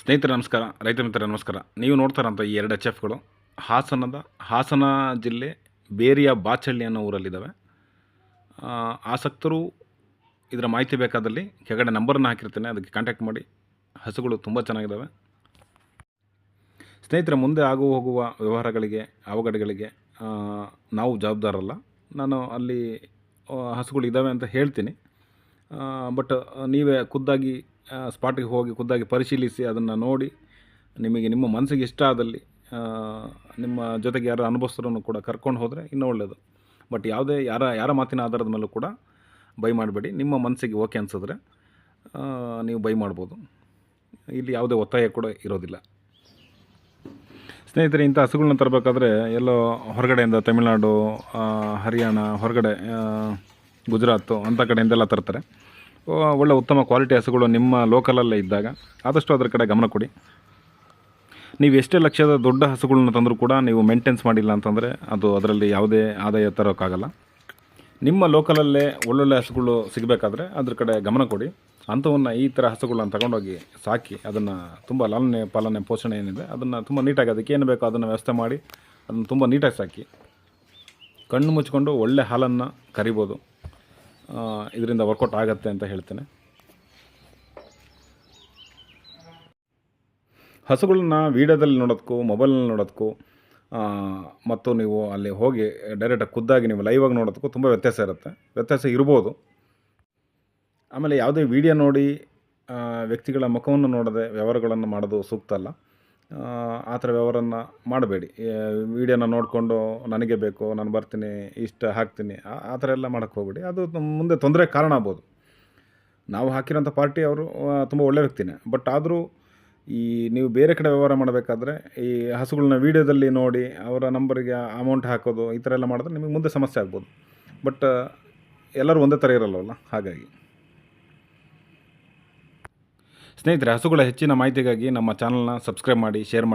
ಸ್ನೇಹಿತರೆ ನಮಸ್ಕಾರ, ರೈತ ಮಿತ್ರ ನಮಸ್ಕಾರ. ನೀವು ನೋಡ್ತಾರಂತ ಈ ಎರಡು ಎಚ್ ಎಫ್ಗಳು ಹಾಸನದ, ಹಾಸನ ಜಿಲ್ಲೆ ಬೇರಿಯ ಬಾಚಳ್ಳಿ ಅನ್ನೋ ಊರಲ್ಲಿದ್ದಾವೆ. ಆಸಕ್ತರು ಇದರ ಮಾಹಿತಿ ಬೇಕಾದಲ್ಲಿ ಕೆಳಗಡೆ ನಂಬರನ್ನು ಹಾಕಿರ್ತೇನೆ, ಅದಕ್ಕೆ ಕಾಂಟ್ಯಾಕ್ಟ್ ಮಾಡಿ. ಹಸುಗಳು ತುಂಬ ಚೆನ್ನಾಗಿದ್ದಾವೆ. ಸ್ನೇಹಿತರ, ಮುಂದೆ ಆಗು ಹೋಗುವ ವ್ಯವಹಾರಗಳಿಗೆ, ಅವಘಡಗಳಿಗೆ ನಾವು ಜವಾಬ್ದಾರಲ್ಲ ನಾನು ಅಲ್ಲಿ ಹಸುಗಳು ಇದ್ದಾವೆ ಅಂತ ಹೇಳ್ತೀನಿ. ಬಟ್ ನೀವೇ ಖುದ್ದಾಗಿ ಸ್ಪಾಟಿಗೆ ಹೋಗಿ ಖುದ್ದಾಗಿ ಪರಿಶೀಲಿಸಿ ಅದನ್ನು ನೋಡಿ, ನಿಮಗೆ ನಿಮ್ಮ ಮನಸ್ಸಿಗೆ ಇಷ್ಟ ಆದಲ್ಲಿ ನಿಮ್ಮ ಜೊತೆಗೆ ಯಾರ ಅನುಭವಸ್ಥರನ್ನು ಕೂಡ ಕರ್ಕೊಂಡು ಹೋದರೆ ಇನ್ನೂ ಒಳ್ಳೆಯದು ಬಟ್ ಯಾವುದೇ, ಯಾರ ಯಾರ ಮಾತಿನ ಆಧಾರದ ಮೇಲೂ ಕೂಡ ಬೈ ಮಾಡಬೇಡಿ. ನಿಮ್ಮ ಮನಸ್ಸಿಗೆ ಓಕೆ ಅನಿಸಿದ್ರೆ ನೀವು ಬೈ ಮಾಡ್ಬೋದು. ಇಲ್ಲಿ ಯಾವುದೇ ಒತ್ತಾಯ ಕೂಡ ಇರೋದಿಲ್ಲ. ಸ್ನೇಹಿತರೆ, ಇಂಥ ಹಸುಗಳನ್ನ ತರಬೇಕಾದ್ರೆ ಎಲ್ಲೋ ಹೊರಗಡೆಯಿಂದ ತಮಿಳ್ನಾಡು ಹರಿಯಾಣ, ಹೊರಗಡೆ ಗುಜರಾತು ಅಂಥ ಕಡೆಯಿಂದೆಲ್ಲ ತರ್ತಾರೆ. ಒಳ್ಳೆ ಉತ್ತಮ ಕ್ವಾಲಿಟಿ ಹಸುಗಳು ನಿಮ್ಮ ಲೋಕಲಲ್ಲೇ ಇದ್ದಾಗ. ಆದಷ್ಟು ಅದರ ಕಡೆ ಗಮನ ಕೊಡಿ. ನೀವು ಎಷ್ಟೇ ಲಕ್ಷದ ದೊಡ್ಡ ಹಸುಗಳನ್ನ ತಂದರೂ ಕೂಡ ನೀವು ಮೇಂಟೆನ್ಸ್ ಮಾಡಿಲ್ಲ ಅಂತಂದರೆ ಅದು ಅದರಲ್ಲಿ ಯಾವುದೇ ಆದಾಯ ತರೋಕ್ಕಾಗಲ್ಲ. ನಿಮ್ಮ ಲೋಕಲಲ್ಲೇ ಒಳ್ಳೊಳ್ಳೆ ಹಸುಗಳು ಸಿಗಬೇಕಾದ್ರೆ ಅದ್ರ ಕಡೆ ಗಮನ ಕೊಡಿ. ಅಂಥವನ್ನು ಈ ಥರ ಹಸುಗಳನ್ನ ತಗೊಂಡೋಗಿ ಸಾಕಿ, ಅದನ್ನು ತುಂಬ ಲಾಲನೆ ಪಾಲನೆ ಪೋಷಣೆ ಏನಿದೆ, ಅದನ್ನು ತುಂಬ ನೀಟಾಗಿ ಅದಕ್ಕೆ ಏನು ಬೇಕೋ ಅದನ್ನು ವ್ಯವಸ್ಥೆ ಮಾಡಿ, ಅದನ್ನು ತುಂಬ ನೀಟಾಗಿ ಸಾಕಿ. ಕಣ್ಣು ಮುಚ್ಕೊಂಡು ಒಳ್ಳೆ ಹಾಲನ್ನು ಕರಿಬೋದು. ಇದರಿಂದ ವರ್ಕೌಟ್ ಆಗತ್ತೆ ಅಂತ ಹೇಳ್ತೇನೆ. ಹಸುಗಳನ್ನ ವೀಡಿಯೋದಲ್ಲಿ ನೋಡೋದಕ್ಕೂ ಮೊಬೈಲ್ನಲ್ಲಿ ನೋಡೋದಕ್ಕೂ ಮತ್ತು ನೀವು ಅಲ್ಲಿ ಹೋಗಿ ಡೈರೆಕ್ಟಾಗಿ ಖುದ್ದಾಗಿ ನೀವು ಲೈವಾಗಿ ನೋಡೋದಕ್ಕೂ ತುಂಬ ವ್ಯತ್ಯಾಸ ಇರುತ್ತೆ. ವ್ಯತ್ಯಾಸ ಇರ್ಬೋದು. ಆಮೇಲೆ ಯಾವುದೇ ವಿಡಿಯೋ ನೋಡಿ ವ್ಯಕ್ತಿಗಳ ಮುಖವನ್ನು ನೋಡದೆ ವ್ಯವಹಾರಗಳನ್ನು ಮಾಡೋದು ಸೂಕ್ತ ಅಲ್ಲ. ಆ, ಥರ ವ್ಯವಹಾರನ ಮಾಡಬೇಡಿ. ವಿಡಿಯೋನ ನೋಡಿಕೊಂಡು ನನಗೆ ಬೇಕು ನಾನು ಬರ್ತೀನಿ ಇಷ್ಟ ಹಾಕ್ತೀನಿ ಆ- ಥರ ಎಲ್ಲ ಮಾಡೋಕ್ಕೆ ಹೋಗಬೇಡಿ. ಅದು ಮುಂದೆ ತೊಂದರೆ ಕಾರಣ ಆಗ್ಬೋದು. ನಾವು ಹಾಕಿರೋಂಥ ಪಾರ್ಟಿ ಅವರು ತುಂಬ ಒಳ್ಳೆ ವ್ಯಕ್ತಿನೇ. ಬಟ್ ಆದರೂ ಈ ನೀವು ಬೇರೆ ಕಡೆ ವ್ಯವಹಾರ ಮಾಡಬೇಕಾದ್ರೆ ಈ ಹಸುಗಳನ್ನ ವೀಡಿಯೋದಲ್ಲಿ ನೋಡಿ ಅವರ ನಂಬರಿಗೆ ಅಮೌಂಟ್ ಹಾಕೋದು ಈ ಥರ ಎಲ್ಲ ಮಾಡಿದ್ರೆ ನಿಮಗೆ ಮುಂದೆ ಸಮಸ್ಯೆ ಆಗ್ಬೋದು. ಬಟ್ ಎಲ್ಲರೂ ಒಂದೇ ಥರ ಇರಲ್ಲವಲ್ಲ ಹಾಗಾಗಿ. ಸ್ನೇಹಿತರೆ ಹಸುಗಳ ಹೆಚ್ಚಿನ ಮಾಹಿತಿಗಾಗಿ ನಮ್ಮ ಚಾನಲ್ನ ಸಬ್ಸ್ಕ್ರೈಬ್ ಮಾಡಿ ಶೇರ್ ಮಾಡಿ.